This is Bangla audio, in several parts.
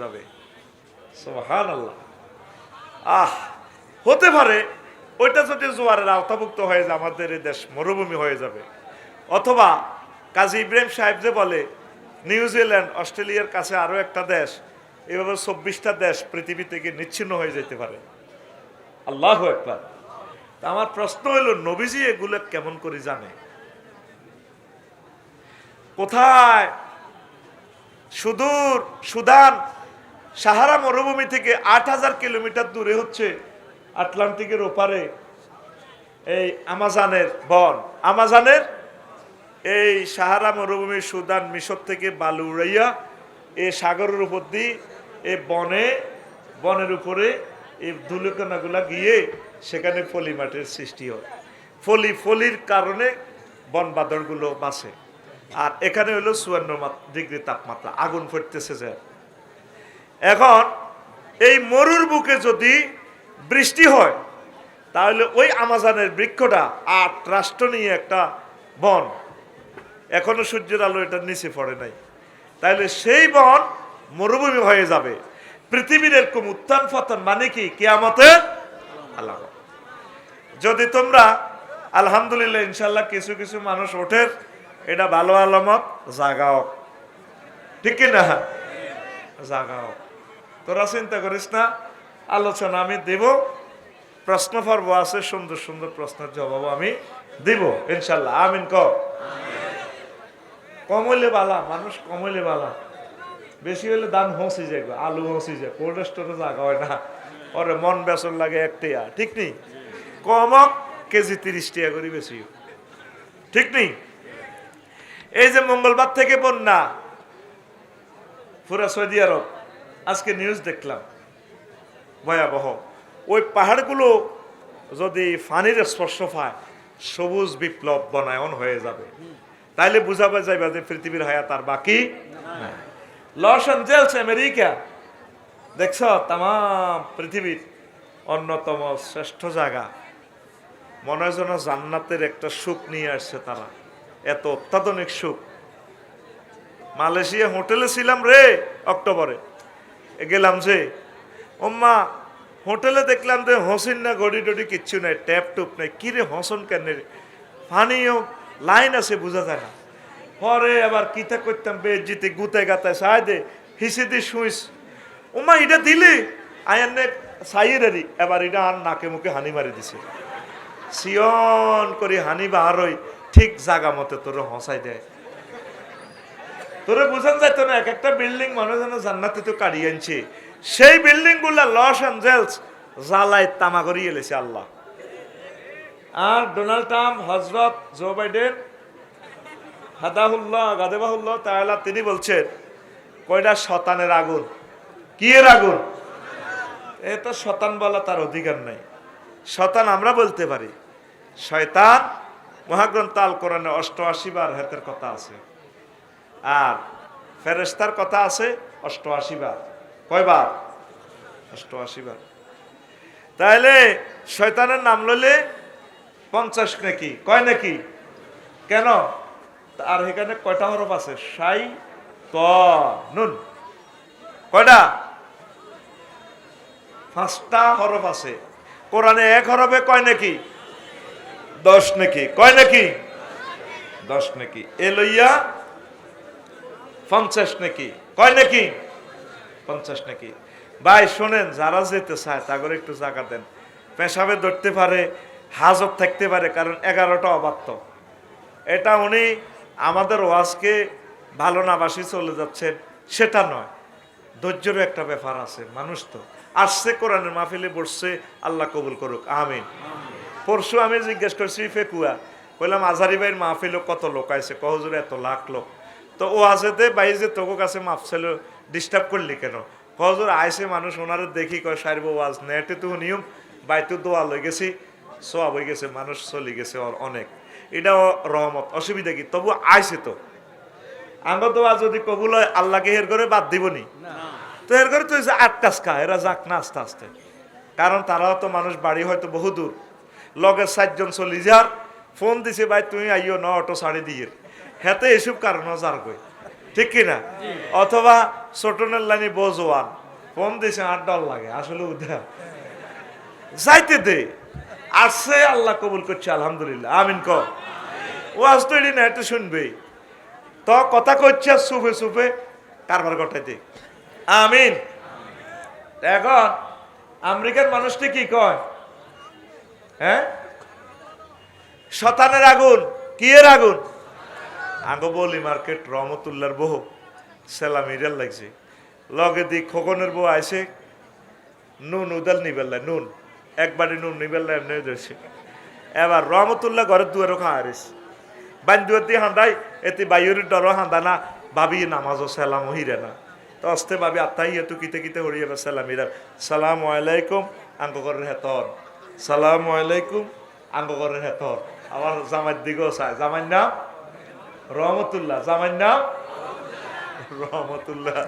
যাবে। সোহান আল্লাহ আহ, হতে পারে, ওইটা যদি জোয়ারের আওতাভুক্ত হয়ে যায়, আমাদের এই দেশ মরুভূমি হয়ে যাবে। অথবা কাজী ইব্রাহিম সাহেব যে বলে নিউজিল্যান্ড অস্ট্রেলিয়ার কাছে আরও একটা দেশ, এভাবে চব্বিশটা দেশ পৃথিবী থেকে নিচ্ছিন্ন হয়ে যেতে পারে। আল্লাহ একবার তা আমার প্রশ্ন হলো, নবীজি এগুলো কেমন করে জানে? কোথায়? সুদূর, সুদান সাহারা মরুভূমি থেকে আট হাজার কিলোমিটার দূরে হচ্ছে আটলান্টিকের ওপারে এই আমাজানের বন। আমাজানের এই সাহারা মরুভূমি সুদান, মিশর থেকে বালু উড়াইয়া এ সাগরের উপর দিয়ে এ বনে, বনের উপরে এই ধুলোকণাগুলা গিয়ে সেখানে ফলি মাটির সৃষ্টি হয়। ফলি, ফলির কারণে বন বাদরগুলো বাঁচে। আর এখানে হলো চুয়ান্ন ডিগ্রি তাপমাত্রা, আগুন ফুটতেছে যে। এখন এই মরুর বুকে যদি বৃষ্টি হয়, তাহলে ওই আমাজানের বৃক্ষটা আট রাষ্ট্র নিয়ে একটা বন। এখনও সূর্যের আলো এটার নিচে পড়ে নাই। তাহলে সেই বন মরুভূমি হয়ে যাবে। পৃথিবীর এরকম উত্থান পতন মানে কি? কেয়ামতের আলামত। যদি তোমরা, আলহামদুলিল্লাহ ইনশাল্লাহ কিছু কিছু মানুষ ওঠের এটা ভালো আলামত, জাগাও। ঠিক কি না জাগাও। তোরা চিন্তা করিস না, আলোচনা আমি দেব, প্রশ্ন পর্ব আছে, সুন্দর সুন্দর প্রশ্নের জবাব আমি দিব, ইনশাল্লাহ। আমিন ক কমলে বালা, মানুষ কমলে বালা। বেশি হলে দাম হসি যায় আলু হসি যায়, কোল্ড স্টোরে জাগা হয় না। ওরে মন বেসন লাগে এক টিয়া, ঠিক নেই? কমক কেজি তিরিশ টিয়া করি বেশি ঠিক নেই? এই যে মঙ্গলবার থেকে বন্যা, পুরা সৌদি আরব। আজকে নিউজ দেখলাম। ভয়াবহ। ওই পাহাড়গুলো যদি ফানির স্পর্শ পায়, সবুজ বিপ্লব বনায়ন হয়ে যাবে। তাইলে বুঝাবে যাইবা যে পৃথিবীর হায়াত আর বাকি লস অ্যাঞ্জেলস আমেরিকা। দেখছ তাম পৃথিবীর অন্যতম শ্রেষ্ঠ জায়গা। মনে হয় যেন জান্নাতের একটা সুখ নিয়ে আসছে তারা। এত অত্যাধুনিক সুখ। মালয়েশিয়া হোটেলে ছিলাম রে, অক্টোবরে। গেলাম যে। ওম্মা, হোটেলে দেখলাম যে হসিন না গড়ি টড়ি কিচ্ছু নাই, ট্যাপ টুপ নাই। কি রে হসন কেন পানিও লাইন আছে, বোঝা যায় না। পরে আবার কিতা করতাম বেজিতে গুতে গাতায় সাহায় দে শুইস। ওমা এটা দিলি? আয়ান সাইয়েরারি এবার এটা আর নাকে মুখে হানি মারি দিছে। সিয়ন করে হানি বাহারই ঠিক জাগা মতে তোর হসাই দেয়। তোরে বুঝান যাইত না, এক একটা বিল্ডিং মানুষ যেন জান্নাতে তো কাড়িয়ে আনছে। সেই বিল্ডিংগুলা লস অ্যাঞ্জেলস জ্বালায় তামা করিয়ে এলেছে আল্লাহ। আর ডোনাল্ড ট্রাম্প, হজরত জো বাইডেন, হাদাহুল্লাহ, গাদেবাহুল্লাহ তাহলে তিনি বলছেন কয়টা শতানের আগুন? কি এর আগুন? এ তো শতান বলা তার অধিকার নাই। শতান আমরা বলতে পারি। শয়তান, মহাগ্রন্থ আল কোরআনে অষ্টআশি বার হেতের কথা আছে। আর ফেরেস্তার কথা আছে, অষ্টআশি বার। কয়বার অষ্টআশি বার। তাহলে শয়তানের নাম লইলে পঞ্চাশ নাকি? কয় নাকি? কেন? আর এখানে কয়টা হরফ আছে? সাই, ত, নুন। কয়টা? পাঁচটা হরফ আছে। কোরআনে এক হরফে কয় নাকি? দশ নাকি। কয় নাকি? দশ নাকি। এ লইয়া পঞ্চাশ নাকি? কয় নাকি? পঞ্চাশ নাকি? ভাই, শোনেন, যারা যেতে চায়, তাগরে একটু জায়গা দেন। পেশাবে ধরতে পারে, হাজত থাকতে পারে, কারণ এগারোটা অবাত্য এটা উনি আমাদের ওয়াজকে ভালো না বাসি চলে যাচ্ছেন, সেটা নয়। ধৈর্যেরও একটা ব্যাপার আছে, মানুষ তো। আসছে, কোরআনের মাহফিলে বসছে, আল্লাহ কবুল করুক, আমিন। পরশু আমি জিজ্ঞেস করছি, ফেকুয়া বললাম আজারি ভাইয়ের মাহফিল কত লোক আছে কহজুরে এত লাখ লোক। তো ও আছেতে বাই যে তোকে কাছে মাফছিল ডিস্টার্ব করলি কেন? কহজুর আইসে মানুষ ওনারে দেখি কয় সারব ওয়াজ নেটে তো নিয়ম বাইতো দোয়া লই গেছি সোয়াব হয়ে গেছে মানুষ চলে গেছে ওর অনেক। এটাও রহমত অসুবিধা কি? তবু আইসে তো। আঙ্গ দোয়া যদি কবুল হয় আল্লাহকে হের করে বাদ দিব নি। তো এর করে তো এই যে আট কাজ খা এরা যাক না আস্তে আস্তে। কারণ তারাও তো মানুষ বাড়ি হয়তো বহু দূর। লগের সাতজন চলি যার ফোন দিছে ভাই তুমি আইও ন অটো ছাড়ি দিয়ে। হেতে এসব কারণ যার গই ঠিক কিনা অথবা ছোটনের লাইনে বোঝোয়ান ফোন দিছে আট ডল লাগে, আসলে উঠা যাইতে দে। আসছে আল্লাহ কবুল করছে, আলহামদুলিল্লাহ। আমিন ক। ও আজ তো এটি না একটু শুনবে তো কথা করছে সুফে সুফে কারবার ঘটাইতে। আমিন। এখন আমেরিকার মানুষটি কি কয়? হ্যাঁ? শতানের আগুন কি এর আগুন? আগে বলি মার্কেট রহমতুল্লার বউ সেলা মিরাল লাগছে। লগে দি খোকনের বউ আইসে নুন উদাল নিবেল্লা নুন। একবারে নুন নিবেল্লা এমনি ধরছে। এবার রহমতুল্লাহ ঘরের দুয়ারও রেছে বান দুয়ার দিয়ে হান্দাই, এতে বাইরের ডর হান্দা না, ভাবি নামাজও সেলাম হিরে না। তো অস্তে ভাবি, আত্মাই এত কিতে কিতে হরিয়ে বা সালাম হিরা সালাম আলাইকুম, আঙ্গ ঘরের হেতর। সালাম আলাইকুম, আঙ্গ ঘরের হেতর। আমার জামাইর দিকেও চায়। জামাইর নাম রহমতুল্লাহ। জামাইর নাম? রহমতুল্লাহ।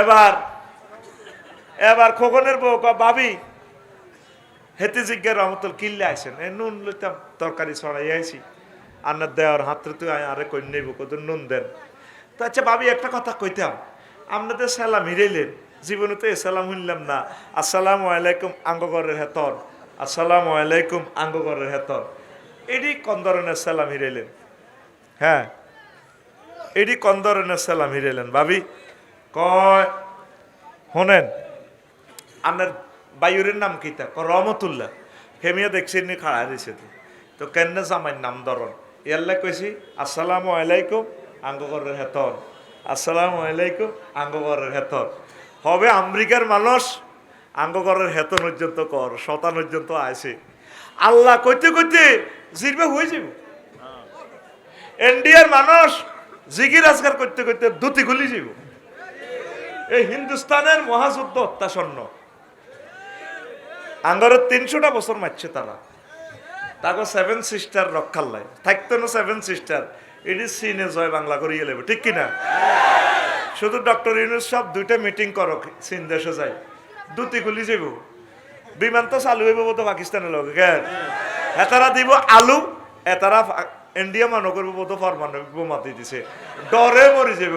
এবার এবার খোকনের বউ ভাবি হেতে জিজ্ঞার রহমতুল কিল্লে আইসেন? এ, নুন লইতাম, তরকারি ছড়াই আইছি। আন্নার দেওয়ার হাতে তুই আরে কই নেব কত নুন দেন? তো আচ্ছা ভাবি, একটা কথা কইতাম আপনাদের সালাম হিরেলেন জীবনে তো এ সালাম শুনলাম না। আসসালামু আলাইকুম আঙ্গগরের হেতর। আসসালামু আলাইকুম আঙ্গগরের হেতর। এটি কোন ধরনের সালাম হিরেলেন হ্যাঁ। এটি কোন ধরনের সালাম হিরেলেন ভাবি, কয়, শোনেন আপনার বায়ুরের নাম কিতা ক রহমতুল্লাহ। হেমিয়া দেখছি নি খাড়া দিছে তো। কেন জামাই নাম ধরন? ইয়াল্লা কইছি, আসসালামু আলাইকুম, আঙ্গগরের হেতর আসসালামু আলাইকুম, আঙ্গগরের হেতর হবে আমেরিকার মানুষ, আঙ্গগরের হেতন পর্যন্ত কর, শতান পর্যন্ত আছে আল্লাহ কইতে কইতে জিরবে হয়ে যাব ইন্ডিয়ার মানুষ জিগির আজকার করতে করতে দুটি গুলি যাব এই হিন্দুস্তানের মহাযুদ্ধ অত্যাসন্ন। আঙ্গরের তিনশোটা বছর মারছে তারা। তাকে সেভেন সিস্টার রক্ষার লাই। থাকতো না সেভেন সিস্টার এটি সিনে জয় বাংলা করিয়ে লেবে, ঠিক কিনা? শুধু ডক্টর ইউনুস সব দুইটা মিটিং করো চীন দেশে যাই দুটি খুলি যাব বিমান তো চালু হইব তো পাকিস্তানের লগে কেন এতারা দিব আলু, এতারা ইন্ডিয়া মানুহ করব তো পারমাণবিক বোমা দি দিছে। ডরে মরি যাব।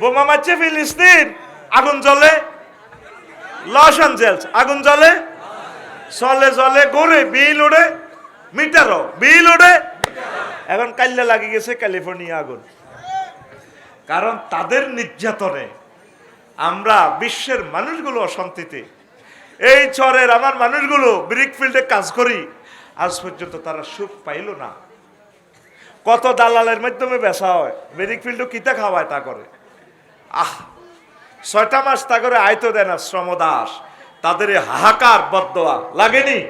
বোমা মারছে ফিলিস্তিন, আগুন জ্বলে। লস অ্যাঞ্জেলস আগুন জ্বলে। চলে জলে গড়ে বিল উড়ে মিটারও বিল উড়ে এখন কাল্লা লাগি গেছে ক্যালিফোর্নিয়া আগুন। কারণ তাদের নির্যাতনে আমরা বিশ্বের মানুষগুলো অশান্তিতে এই চরের আমার মানুষগুলো ব্রিক ফিল্ডে কাজ করি। আজ পর্যন্ত তারা সুখ পাইল না। কত দালালের মাধ্যমে বেচা হয়। ব্রিক ফিল্ডও কিতা খাওয়ায় তা করে। আহ, ছয়টা মাস তা করে আয়তো দেয় না শ্রমদাস। তাদের হাহাকার বদোয়া লাগেনি?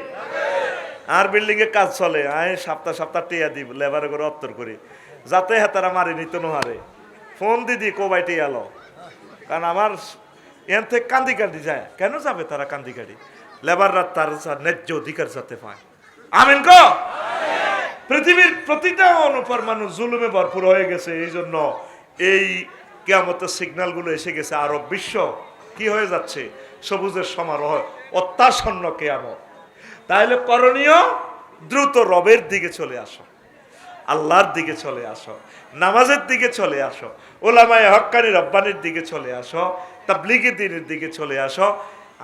আর বিল্ডিং এ কাজ চলে। আয়, সপ্তাহ সপ্তাহ টিয়া দিব লেবারে করে অত্তর করি। যাতে হেতারা মারি নিত নোহারে। ফোন দিদি কোবাই টিয়ালো কারণ আমার এন থেকে কান্দি কান্দি যায়। কেন যাবে তারা কান্দি কান্দি? লেবাররা তার ন্যায্য অধিকার যাতে পায়। আমিন কো পৃথিবীর প্রতিটা অনুপর মানুষ জুলুমে ভরপুর হয়ে গেছে, এই জন্য এই কেয়ামতের সিগন্যালগুলো এসে গেছে আরব বিশ্ব। কি হয়ে যাচ্ছে? সবুজের সমারোহ অত্যাসন্ন কেয়ামত। তাহলে করণীয়, দ্রুত রবের দিকে চলে আসো। আল্লাহর দিকে চলে আসো। নামাজের দিকে চলে আসো। ওলামায় হক্কানি রব্বানির দিকে চলে আসো, তাবলিগের দিনের দিকে চলে আসো।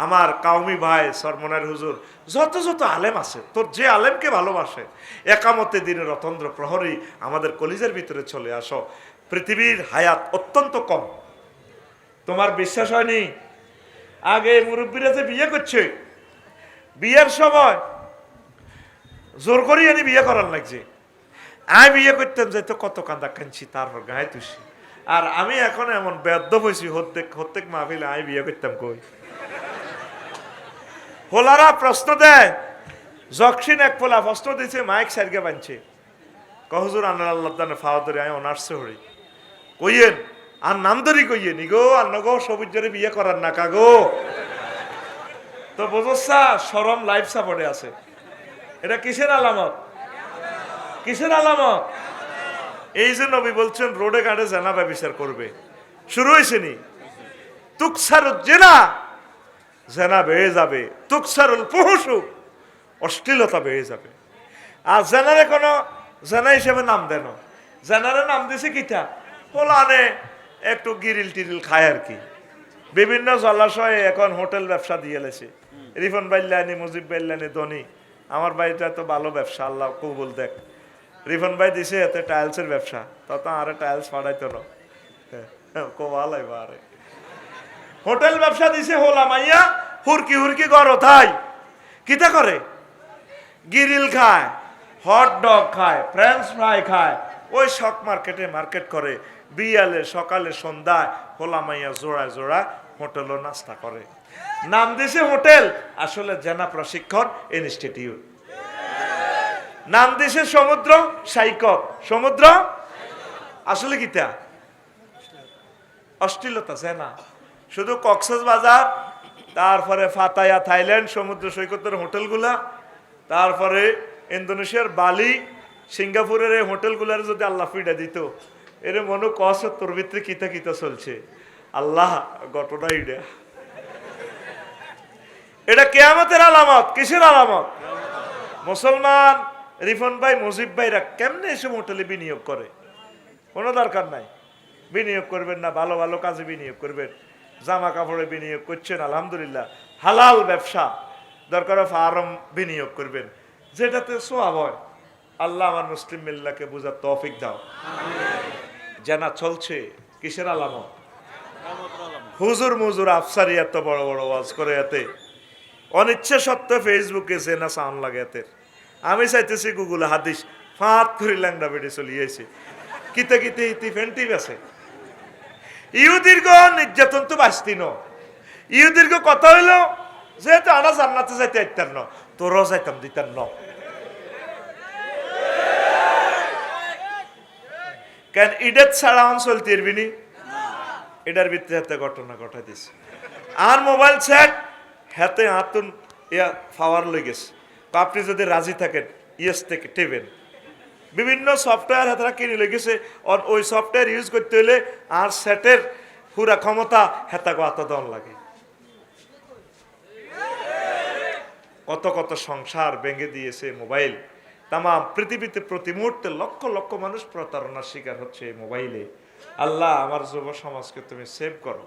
আমার কাউমি ভাই, সরমনার হুজুর, যত যত আলেম আছে, তোর যে আলেমকে ভালোবাসে, একামতে দিনের রতন্দ্র প্রহরী আমাদের কলিজের ভিতরে চলে আসো। পৃথিবীর হায়াত অত্যন্ত কম। তোমার বিশ্বাস হয়নি? আগে মুরব্বীরা যে বিয়ে করছে, বিয়ের সময় জোর করি আনি বিয়ে করার লাগছে। আমি বিয়ে করতাম যে তো কত কান্দা কাঁদছি, তারপর গায়ে তুষি আর আমি এখন এমন বেদ্য হয়েছি হত্যেক হত্যেক মাহফিলে আমি বিয়ে করতাম কই? হোলারা প্রশ্ন দেয় জকসিন এক পোলা প্রশ্ন দিছে, মাইক সারগে বানছে। কহজুর আনার আল্লাহ দানে ফাওয়া ধরে আমি অনার্সে হরি। কইয়েন, আর নাম ধরি কইয়েন, ইগো আন্ন গো সবুজ জরে বিয়ে করার না কাগো। তো বোঝসা সরম লাইফ সাপোর্টে আছে। এটা কিসের আলামত? কিসের আলামত? এই যে নবী বলছেন, রোডে ঘাটে জেনা ব্যবচার করবে। শুরু হয়েছে নি? তুকসার জেনা জেনা বেড়ে যাবে। তুকসারুল পুহুসু অশ্লীলতা বেড়ে যাবে। আর জেনারে কোনো, জেনা হিসেবে নাম দেন জেনারে নাম দিছে কিটা? পোলানে একটু গিরিল টিরিল খায় আর কি। বিভিন্ন জলাশয়ে এখন হোটেল ব্যবসা দিয়ে লেছে। রিফন বাইল্লানি মুজিব বাইল্লানি ধনী। আমার বাড়িটা তো ভালো ব্যবসা, আল্লাহ কবুল দেখ। রিফন ভাই দিছে, এতে টাইলসের ব্যবসা। তত আরে টাইলস ফাড়াইতো না। কোবালাই বারে। হোটেল ব্যবসা দিছে হোলা মাইয়া, হুরকি হুরকি গর থাই। কিতা করে? গিরিল খায় হট ডগ খায় ফ্রেঞ্চ ফ্রাই খায়। ওই শক মার্কেটে মার্কেট করে। বিয়ালে, সকালে, সন্ধ্যায় হোলা মাইয়া জোড়ায় জোড়ায় হোটেলও নাস্তা করে। নাম দিছে হোটেল, আসলে জেনা প্রশিক্ষণ ইনস্টিটিউট। নাম দিছে সমুদ্র সাইকত। সমুদ্র? আসলে কিতা অশ্লীলতা জেনা শুধু কক্সেস বাজার, তারপরে ফাতায়া, থাইল্যান্ড, সমুদ্র সৈকতের হোটেলগুলা, তারপরে ইন্দোনেশিয়ার বালি, সিঙ্গাপুরের এই হোটেলগুলার যদি আল্লাহ ফিডা দিত, এর মনে কস তোর ভিতরে কিতা কিতা চলছে। আল্লাহ, ঘটনা ইডা এটা কেয়ামতের আলামত, কিসের আলামত? মুসলমান রিফন ভাই, মুজিব ভাইরা কেমনে এসব হোটেলে বিনিয়োগ করে? কোনো দরকার নাই। বিনিয়োগ করবেন না, ভালো ভালো কাজে বিনিয়োগ করবেন। জামা কাপড়ে বিনিয়োগ করছেন, আলহামদুলিল্লাহ। হালাল ব্যবসা। দরকার ফার্ম বিনিয়োগ করবেন। যেটাতে সোয়াব হয়। আল্লাহ আমার মুসলিম মিল্লাকে বোঝার তৌফিক দাও। জানা চলছে, কিসের আলামত? হুজুর মুজুর আফসারি এত বড় বড় ওয়াজ করে এতে। অনিচ্ছা সত্ত্বে ফেসবুকে জেনা সাউন্ড লাগে এতে। আমি চাইতেছি গুগল হাদিস ফাঁত করে ল্যাংড়া বেড়ে চলিয়েছে কিতে কিতে ইতি ফেন্টি আছে। ইহুদীর্ঘ নির্যাতন তো বাঁচতি ন। ইহুদীর্ঘ কথা হইল, যেহেতু আনা জান্নাতে যাইতে আইতার ন, তোরও যাইতাম দিতার ন। কেন ইডের ছাড়া অন চলতে এরবিনি এটার ভিতরে হাতে ঘটনা ঘটা দিছে আর মোবাইল সেট হাতে হাতুন ইয়া পাওয়ার লই গেছে। তো আপনি যদি রাজি থাকেন ইয়েস থেকে টেবেন বিভিন্ন সফটওয়্যার হাতারা কিনে লেগেছে। ওই সফটওয়্যার ইউজ করতে হলে আর সেটের পুরা ক্ষমতা হেতা কত দন লাগে। কত কত সংসার ভেঙে দিয়েছে মোবাইল তাম পৃথিবীতে প্রতি মুহূর্তে লক্ষ লক্ষ মানুষ প্রতারণার শিকার হচ্ছে এই মোবাইলে আল্লাহ আমার যুব সমাজকে তুমি সেভ করো।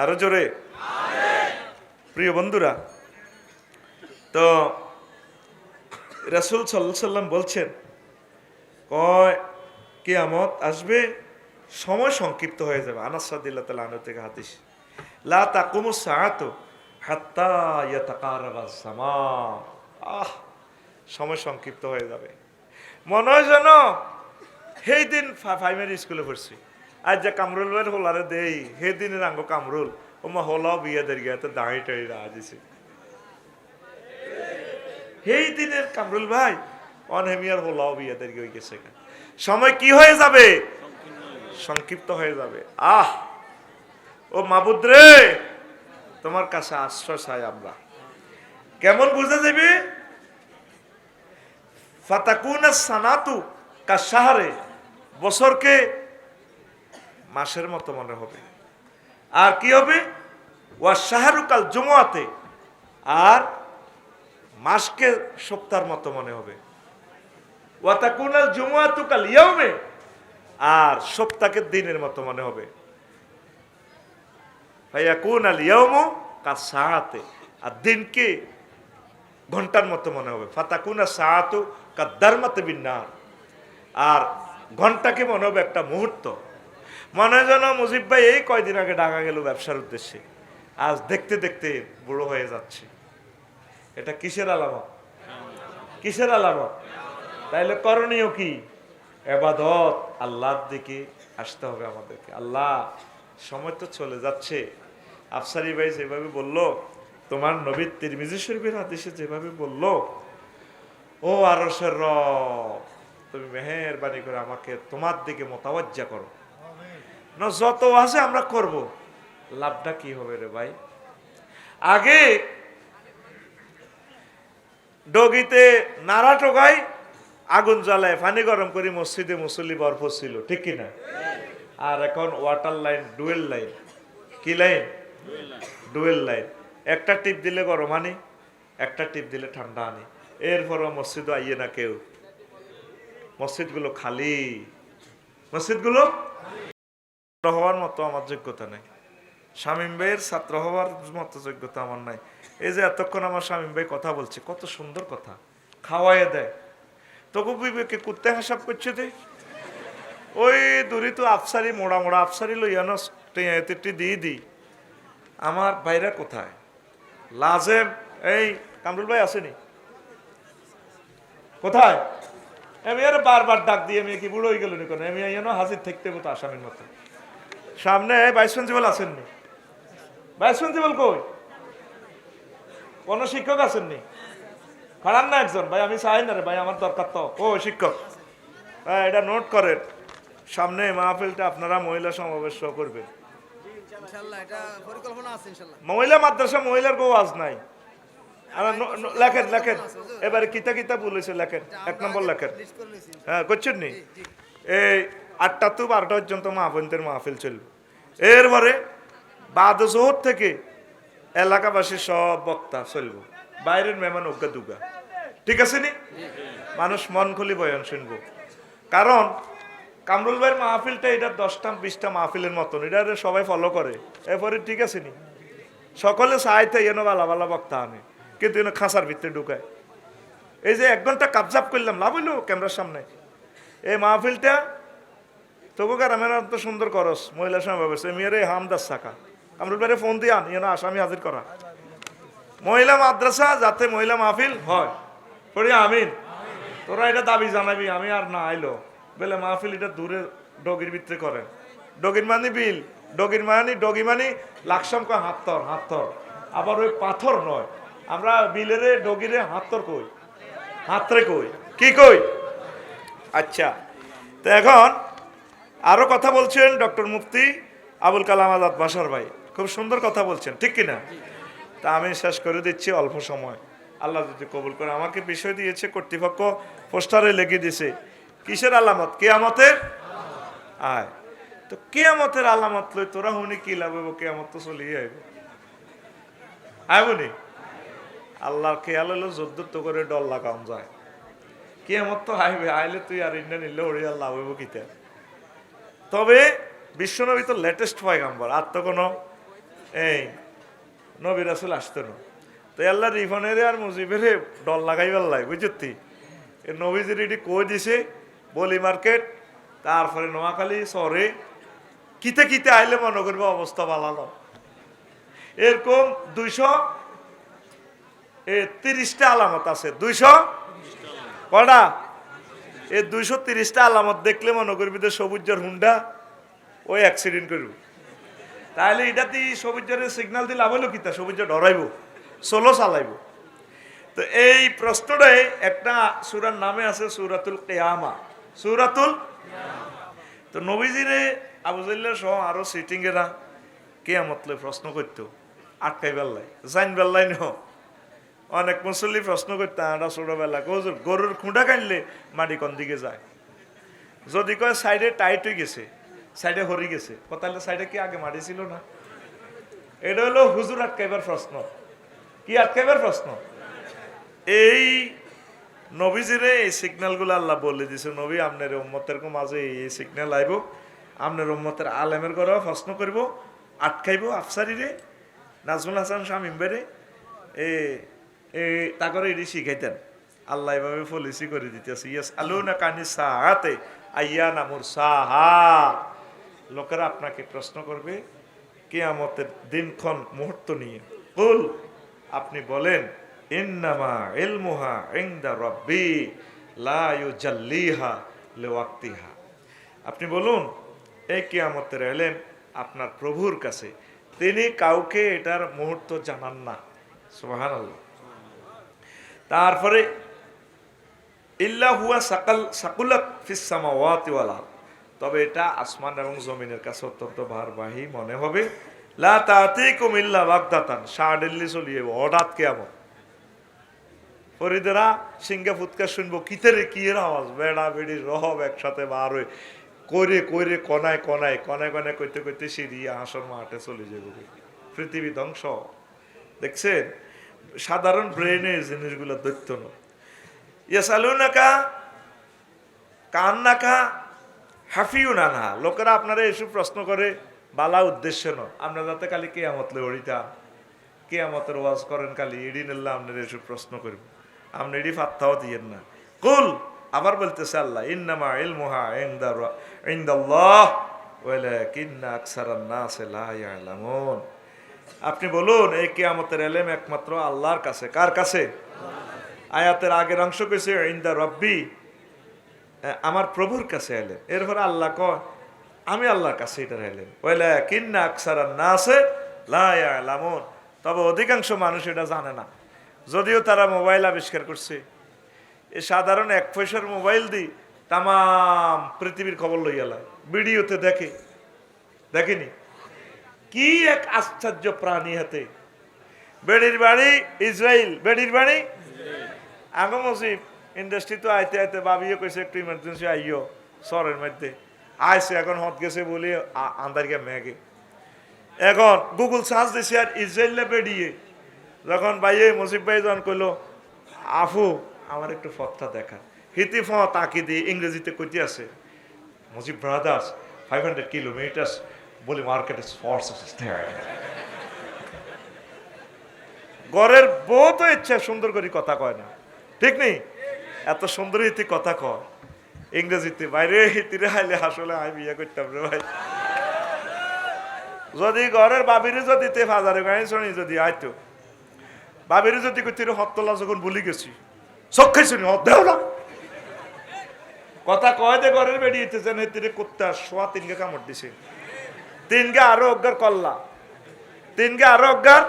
আরও জোরে। প্রিয় বন্ধুরা তো রাসুল সাল্লাহ সাল্লাম বলছেন, কয়, কেয়ামত আসবে, সময় সংক্ষিপ্ত হয়ে যাবে। আনাস সাদিল্লাহ তালা আনু থেকে হাতিস লা তাকুমু সাআতু হাত্তা জামান আহ, সময় সংক্ষিপ্ত হয়ে যাবে। মনে হয় যেন সেই দিন প্রাইমারি স্কুলে পড়ছি। আজ যে কামরুলের হোলারে দেই সেই দিনের আঙ্গ কামরুল। ওমা হোলাও বিয়ে দের গিয়ে দাঁড়ি টাড়ি রাহ দিছে। সেই দিনের কামরুল ভাই, অনহেমিয়ার হোলাও বিয়ে দের গিয়ে গেছে সময় কি হয়ে যাবে? সংক্ষিপ্ত হয়ে যাবে। আহ! ও মাবুদ রে! তোমার কাছে আশ্রয় চাই আমরা। কেমন বুঝে যাবে? সানাতু কাসাহারে বছরকে মাসের মতো মনে হবে। আর কি হবে? ওয়া শাহরুকাল জুমাতে আর মাসকে সপ্তাহের মতো মনে হবে। আর সপ্তাহকে দিনের মতো মনে হবে। ফায়াকুন আল ইয়াউমু কাসাআতে আর দিনকে ঘণ্টার মতো মনে হবে। ফাতাকুনা সাআতু কাদ্দারমাতে বিন্নার আর ঘন্টাকে মনে হবে একটা মুহূর্ত। মনে যেন মুজিব ভাই এই কয়দিন আগে ডাকা গেল ব্যবসার উদ্দেশ্যে। আজ দেখতে দেখতে বুড়ো হয়ে যাচ্ছে। এটা কিসের আলামত? কিসের আলামত? তাইলে করণীয় কি? এবাদত, আল্লাহর দিকে আসতে হবে আমাদেরকে। আল্লাহ, সময় তো চলে যাচ্ছে। আফসারি ভাই যেভাবে বলল, তোমার নবী তিরমিজি শরীফের হাদিসে যেভাবে বলল, ও আরসের রব, তুমি মেহেরবানি করে আমাকে তোমার দিকে মোতাবজ্জা করো। না, যত আছে আমরা করব। লাভটা কি হবে রে ভাই? আগে ডগিতে নাড়া টোকাই আগুন জ্বালায় পানি গরম করে মসজিদে মুসল্লি বরফ ছিল ঠিক কিনা আর এখন ওয়াটার লাইন ডুয়েল লাইন কি লাইন ডুয়েল লাইন একটা টিপ দিলে গরম আনি একটা টিপ দিলে ঠান্ডা আনি এরপরও মসজিদও আইয়ে না কেউ মসজিদগুলো খালি মসজিদগুলো হওয়ার মতো আমার যোগ্যতা নেই শামীম ভাইয়ের ছাত্র হওয়ার মতো যোগ্যতা আমার নাই। এই যে এতক্ষণ আমার শামীম ভাই কথা বলছে, কত সুন্দর কথা। খাওয়াইয়ে দেয়। তবু বিবেকে কুত্তে হাসাব করছে দে ওই দূরি তো আফসারি, মোড়া মোড়া আফসারি লইয়া নষ্টি দিয়ে দিই। আমার ভাইরা কোথায়? লাজেম, এই কামরুল ভাই আসেনি? কোথায়? আমি আর বারবার ডাক দিয়ে আমি কি বুড়ো হয়ে গেল নি কোনো? আমি হাজির থাকতে মতো আসামির মতো। সামনে ভাইস প্রিন্সিপাল আসেননি। ভাইস প্রিন্সিপাল কই? কোন শিক্ষক আসেননি খারাপ না একজন? ভাই আমি চাই না রে ভাই আমার দরকার তো। ও শিক্ষক। হ্যাঁ এটা নোট করেন। সামনে মাহফিলটা আপনারা মহিলা সমাবেশ করবেন। ইনশাল্লাহ এটা পরিকল্পনা আছে ইনশাল্লাহ। মহিলা মাদ্রাসা মহিলার কেউ আজ নাই। লেখেন লেখেন। এবারে কিতা কিতা বলেছে লেখেন। এক নম্বর লেখেন। হ্যাঁ করছেন নি? এই আটটা তো বারোটা পর্যন্ত মাহফিলদের মাহফিল চলবে। এরপরে বাদ জোহর থেকে এলাকাবাসী সব বক্তা চলবো। বাইরের মেহমান উগা দুগা। ঠিক আছে নি? মানুষ মন খুলি বয়ান শুনব। কারণ কামরুল ভাইয়ের মাহফিলটা এটা দশটা, বিশটা মাহফিলের মতন। এটা সবাই ফলো করে। এরপরে ঠিক আছে নি? সকলে চাইতে এনো বালা বালা বক্তা আনে। কিন্তু এনে খাঁচার ভিতরে ঢুকায়। এই যে এক ঘণ্টা কাবজাব করলাম, লাভ হইল ক্যামেরার সামনে। এই মাহফিলটা তবু গ্রামের তো সুন্দর করস, মহিলা সমাবেশ। মেয়েরে হামদাস শাখা কামরুল ভাইরে ফোন দিয়ে আন, এনে আসামি হাজির করা। মহিলা মাদ্রাসা যাতে মহিলা মাহফিল হয়। পড়ি আমিন। তোরা এটা দাবি জানাবি, আমি আর না আইলো। বেলে মাহফিল এটা দূরে ডগির ভিতরে করেন ডগির মানি বিল, ডগির মানি, ডগি মানি, লাকসাম কয় হাত্তর হাত্তর। আবার ওই পাথর নয়। আমরা বিলেরে, ডগিরে হাত্তর কই? হাতরে কই? কি কই? আচ্ছা তো এখন আরও কথা বলছেন ডক্টর মুফতি আবুল কালাম আজাদ বাসার ভাই। খুব সুন্দর কথা বলছেন, ঠিক কিনা? তা আমি শেষ করে দিচ্ছি, অল্প সময়। আল্লাহ যদি কবুল করে আমাকে বিষয় দিয়েছে, কর্তৃপক্ষ পোস্টারে লেগে দিছে, কিসের আলামত? কেয়ামতের? আয়। তো কেয়ামতের আলামত লই তোরা হুনি কি লাভ কেয়ামত তো চলিয়ে আইব। আয় বুনি। আল্লাহর খেয়াল হলো যদ্দ তো করে ডল লাগাম যায়। কেয়ামত তো আইবে, আইলে তুই আর ইন্ডিয়া নিলে ওড়িয়া লাভ হইব কিতা? তবে বিশ্বনবী তো লেটেস্ট পয়গাম্বর, আর তো কোনো এই, নবী রাসুল আসতো না। তো আল্লাহ রিফানের আর মুজিবের ডল লাগাইবার লাই বুঝতি নবীজির এটি কই দিছে? বলি মার্কেট, তারপরে নোয়াখালী শহরে। কিতে কিতে আইলে মনে করবে অবস্থা বালালো এরকম দুইশো, এ তিরিশটা আলামত আছে। দুইশো? কটা এই দুইশো তিরিশটা আলামত দেখলে মনে করবি যে সবুজের হুন্ডা ওই অ্যাক্সিডেন্ট করব। তাহলে এটাতে সবুজের সিগনাল দিলে আবার কিতা সবুজ ডরাইব সোলো চালাইব। তো এই প্রশ্নটাই একটা সুরার নামে আছে সুরাতুল কেয়ামা। সুরাতুল তো নবীজিরে আবুজাল্লা সহ আরও সিটিং এরা কেয়ামতলে প্রশ্ন করতো আটকাই বেল্লাই জাইন বেল্লাই ন। অনেক মুসল্লি প্রশ্ন করতে আটা ছোটবেলা গরুর খুঁটা কাটলে মাটি কোন দিকে যায়? যদি কয়, সাইডে টাইট হয়ে গেছে। সাইডে হরি গেছে। তাহলে সাইডে কি আগে মাটি ছিল না? এটা হলো হুজুর আটকাইবার প্রশ্ন। কি আটকাইবার প্রশ্ন? এই নবীজিরে এই সিগন্যালগুলো আল্লাহ বলে দিছে, নবী, আপনার উম্মতের মাঝে এই সিগন্যাল আইব, আপনার উম্মতের আলেমের ঘরেও প্রশ্ন করব, আটকাইব আফসারিরে, নাজমুল হাসান শামিম বেরে এ তাকরে এটি শিখাইতেন। আল্লাহ এভাবে পলিসি করে দিতেছে ইয়াস আলু না কানি সাহাতে আইয়া নামুর সাহা লোকেরা আপনাকে প্রশ্ন করবে, কেয়ামতের দিনক্ষণ মুহূর্ত নিয়ে। কুল, আপনি বলেন রব্বি আপনি বলুন এই কিয়ামতের এলেম আপনার প্রভুর কাছে। তিনি কাউকে এটার মুহূর্ত জানান না। সুবহানাল্লাহ। তারপরে, ইল্লা হুয়া সাকাল, সাকুলাত ফিস সামাওয়াতি ওয়াল আরদ। তবে এটা আসমান এবং জমিনের কাছে অত্যন্ত ভারবাহী মনে হবে। লা তাতিকুম ইল্লা বাগদাতান। শাহদিল্লি চলিয়ে হঠাৎ কেমন ফুৎকার শুনব কি এর আওয়াজ? বেড়া বেড়ি রহব একসাথে বার হয়ে। কইতে কইতে সিরিয়া মাঠে চলে পৃথিবী ধ্বংস। দেখছেন? সাধারণ ব্রেনে জিনিসগুলো দৈত্য না ইয়াসালুনাকা, কান্নাকা হাফিউ নানা লোকেরা আপনারা এসব প্রশ্ন করে, বালা উদ্দেশ্য ন আপনারা যাতে খালি কেয়ামত লে ওড়িতাম কেয়ামতের ওয়াজ করেন কালি, ইডি নিল্লা আপনারা এসব প্রশ্ন করব। আপনি ইডি ফাত্তাও দিয়েন না। কুল, আবার বলতেছে আল্লাহ, ইন্নামা ইলমুহা ইনদা ইনদাল্লাহ, ওয়ালাকিন্না আকসারান নাস লা আপনি বলুন, এই কেয়ামতের এলেম একমাত্র আল্লাহর কাছে। কার কাছে? আয়াতের আগের অংশ কইছে, ইন্দা রব্বি আমার প্রভুর কাছে এলেন এরপরে আল্লাহ কয়, আমি আল্লাহর কাছে এটা এলেন ওইলে কিন্না আকসারান না আছে লামন তবে অধিকাংশ মানুষ এটা জানে না। যদিও তারা মোবাইল আবিষ্কার করছে। এ সাধারণ এক পয়সার মোবাইল দি তাম পৃথিবীর খবর লইয়ালায় ভিডিওতে দেখে। দেখেনি? কি এক আশ্চর্য প্রাণী হাতে। বেড়ির বাড়ি ইসরায়েল বেড়ির বাড়ি? আগো মসিব ইন্ডাস্ট্রি তো আইতে আইতে বাবিও কইছে, একটু ইমার্জেন্সি আইও শহরের মধ্যে। আইসে এখন হত গেছে বলি আন্দারকে মেঘে। এখন গুগল সার্চ দিছে আর ইসরায়েলে বেরিয়ে, যখন ভাইয়ে মসিব ভাই যখন কইলো আফু আমার একটু ফতটা দেখা হিতি ফ তাকি দিয়ে ইংরেজিতে কইতে আছে, মসিব ব্রাদার্স ফাইভ হান্ড্রেড কিলোমিটার্স বলি মার্কেট ফোর্স ঘরের বউ তো ইচ্ছা সুন্দর করে কথা কয় না। ঠিক নেই? এত সুন্দর ইতি কথা কয় ইংরেজিতে, বাইরে হিতিরে হাইলে আসলে আমি বিয়ে করতাম রে ভাই। যদি ঘরের বাবিরে যদি তে ফাজারে গাড়ি শুনি যদি আইতো বাবিরে যদি কইতে হতলা যখন ভুলি গেছি। চক্ষে শুনি, হত দেও না। কথা কয় দে ঘরের বেরিয়েছে যেন হিতিরে কুত্তা শোয়া তিনকে কামড় দিছে। তিনকে আরও অজ্ঞার কল্লা তিনকে আরও অজ্ঞার।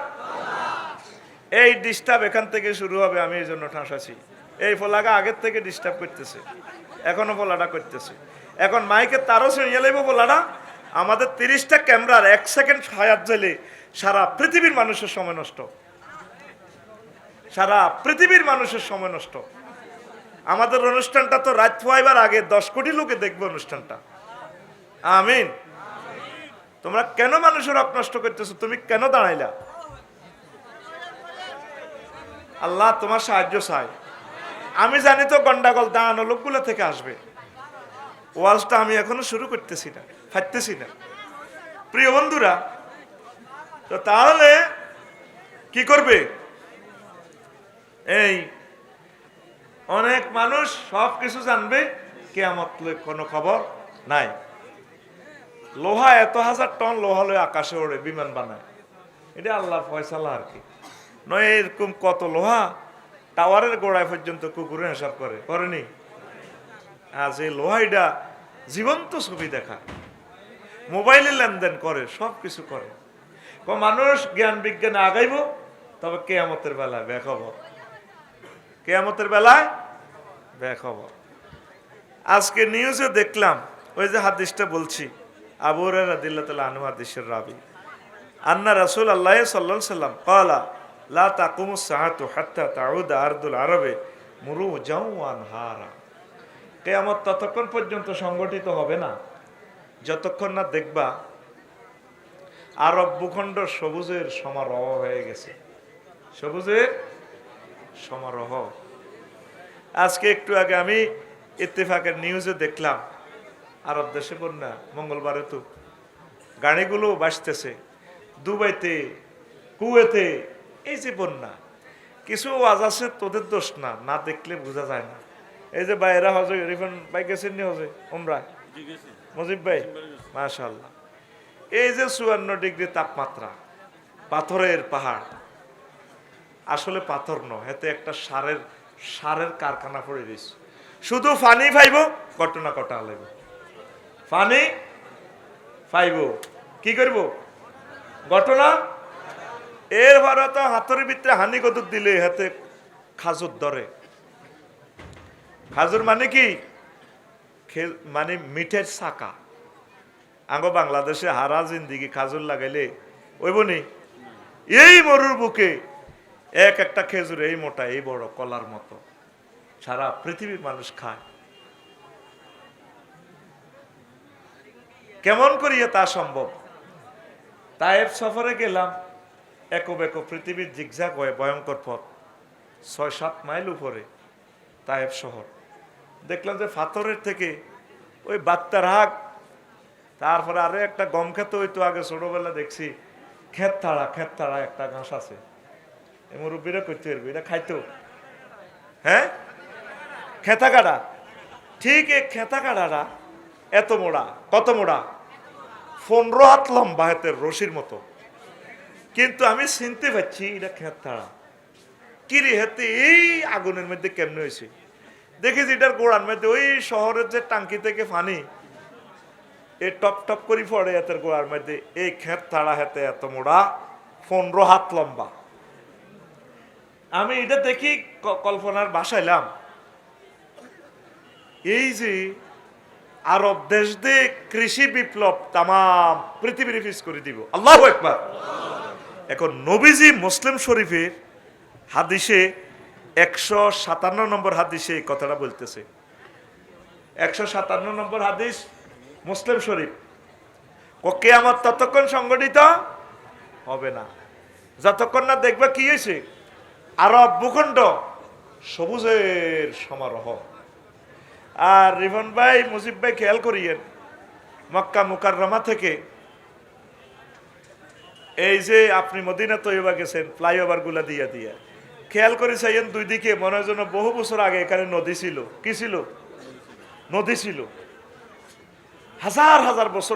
এই ডিস্টার্ব এখান থেকে শুরু হবে, আমি এই জন্য ঠাঁসাছি এই ফলাগা আগের থেকে ডিস্টার্ব করতেছে। এখনও ফলাটা করতেছে। এখন মাইকে তারও শুনিয়ে লাইব ফলাটা। আমাদের তিরিশটা ক্যামেরার এক সেকেন্ড হায়াত জেলে সারা পৃথিবীর মানুষের সময় নষ্ট। সারা পৃথিবীর মানুষের সময় নষ্ট। আমাদের অনুষ্ঠানটা তো রাত হইবার আগে দশ কোটি লোকে দেখবে অনুষ্ঠানটা। আমিন। তোমরা কেন মানুষের রক নষ্ট করতেছো? তুমি কেন দাঁড়াইলা? আল্লাহ তোমার সাহায্য চাই আমি জানি তো গন্ডাগোল দাঁড়ানো লোকগুলো থেকে আসবে। ওয়াজটা আমি এখনও শুরু করতেছি না, ফাটতেছি না। প্রিয় বন্ধুরা, তো তাহলে কি করবে? এই অনেক মানুষ সব কিছু জানবে, কেয়ামত লই কোনো খবর নাই। লোহা এত হাজার টন লোহা লয়ে আকাশে ওড়ে, বিমান বানায়। এটা আল্লাহর ফয়সালা আর কি। নয় এরকম কত লোহা টাওয়ারের গোড়ায় পর্যন্ত কুকুরে হিসাব করে। করেনি? আজ এই লোহাইডা জীবন্ত ছবি দেখা। মোবাইলে লেনদেন করে সব কিছু করে মানুষ জ্ঞান বিজ্ঞানে আগাইব, তবে কেয়ামতের বেলায় বেখবর কেয়ামতের বেলায় বেখবর আজকে নিউজে দেখলাম, ওই যে হাদিসটা বলছি, আবু রাদিল্লাহ তালা আনু হাদিসের রাবি। আন্না রাসূল আল্লাহ সাল্লাম ক্বালা লা তাউদ আরদুল আরবে মুরু হারা। ততক্ষণ পর্যন্ত সংগঠিত হবে না। যতক্ষণ না দেখবা আরব ভূখণ্ড সবুজের সমারোহ হয়ে গেছে। সবুজের সমারোহ। আজকে একটু আগে আমি ইত্তেফাকের নিউজে দেখলাম, আরব দেশে বন্যা, মঙ্গলবারে তো গাড়িগুলো বাসতেছে দুবাইতে, কুয়েতে এই যে বন্যা কিছু ওয়াজ আছে তোদের দোষ না না দেখলে বোঝা যায় না। এই যে বাইরা হজে রিফান ভাই গেছেন নি হজে ওমরা মজিব ভাই? মাশাল্লাহ এই যে চুয়ান্ন ডিগ্রি তাপমাত্রা পাথরের পাহাড় আসলে পাথর নয় এতে একটা সারের সারের কারখানা পড়ে দিস শুধু ফানি ফাইব ঘটনা কটা লাগব ফানি ফাইব। কি করব? ঘটনা? এর পরে তো হাতের ভিতরে হানি কদুর দিলে হাতে খাজুর ধরে খাজুর মানে কি? মানে মিঠের চাকা। আঙ্গ বাংলাদেশে হারা জিন্দিগি খাজুর লাগাইলে ওইব নি? এই মরুর বুকে এক একটা খেজুর এই মোটা, এই বড় কলার মতো। সারা পৃথিবীর মানুষ খায়। কেমন করিয়ে তা সম্ভব? তায়েব সফরে গেলাম। একক একক পৃথিবীর জিগজাগ হয়ে ভয়ঙ্কর পথ। ছয়, সাত মাইল উপরে তায়েব শহর। দেখলাম যে ফাতরের থেকে ওই বাত্তার হাক তারপরে আরও একটা গম খেত ওই তো আগে ছোটবেলা দেখছি। ক্ষেত তাড়া ক্ষেত তাড়া একটা ঘাস আছে। এই মুরব্বীরা করতে পারবে, এটা খাইতো। হ্যাঁ? খেতা কাটা? ঠিক এই খেতা কাটাটা এত মোড়া, কত মোড়া? পনেরো হাত লম্বা হাতের রশির মতো। কিন্তু আমি চিনতে পারছি এটা খেত। তাড়া কিরে হেতে এই আগুনের মধ্যে কেমনে হয়েছে দেখেছি এটার গোড়ার মধ্যে ওই শহরের যে টাঙ্কি থেকে পানি এ টপ টপ করে পড়ে এতের গোড়ার মধ্যে। এই খেত তাড়া হেতে এত মোড়া পনেরো হাত লম্বা। আমি এটা দেখি কল্পনার বাসাইলাম এই যে আরব দেশ দিয়ে কৃষি বিপ্লব তাম পৃথিবীর ফিস করে দিব। আল্লাহ একবার এখন নবীজি মুসলিম শরীফের হাদিসে একশো সাতান্ন নম্বর হাদিসে এই কথাটা বলতেছে। একশো সাতান্ন নম্বর হাদিস মুসলিম শরীফ। ওকে আমার ততক্ষণ সংগঠিত হবে না। যতক্ষণ না দেখবে কি হয়েছে? আরব ভূখণ্ড সবুজের সমারোহ। আর রিভন ভাই, মুজিব ভাই খেয়াল করিয়েন, মক্কা মুকাররমা থেকে এই যে আপনি মদিনা তৈবা গেছেন, ফ্লাইওভারগুলা দিয়া দিয়া। খেয়াল করে চাইয়েন দুই দিকে, মনে হয় বহু বছর আগে এখানে নদী ছিল। কি ছিল? নদী ছিল। হাজার হাজার বছর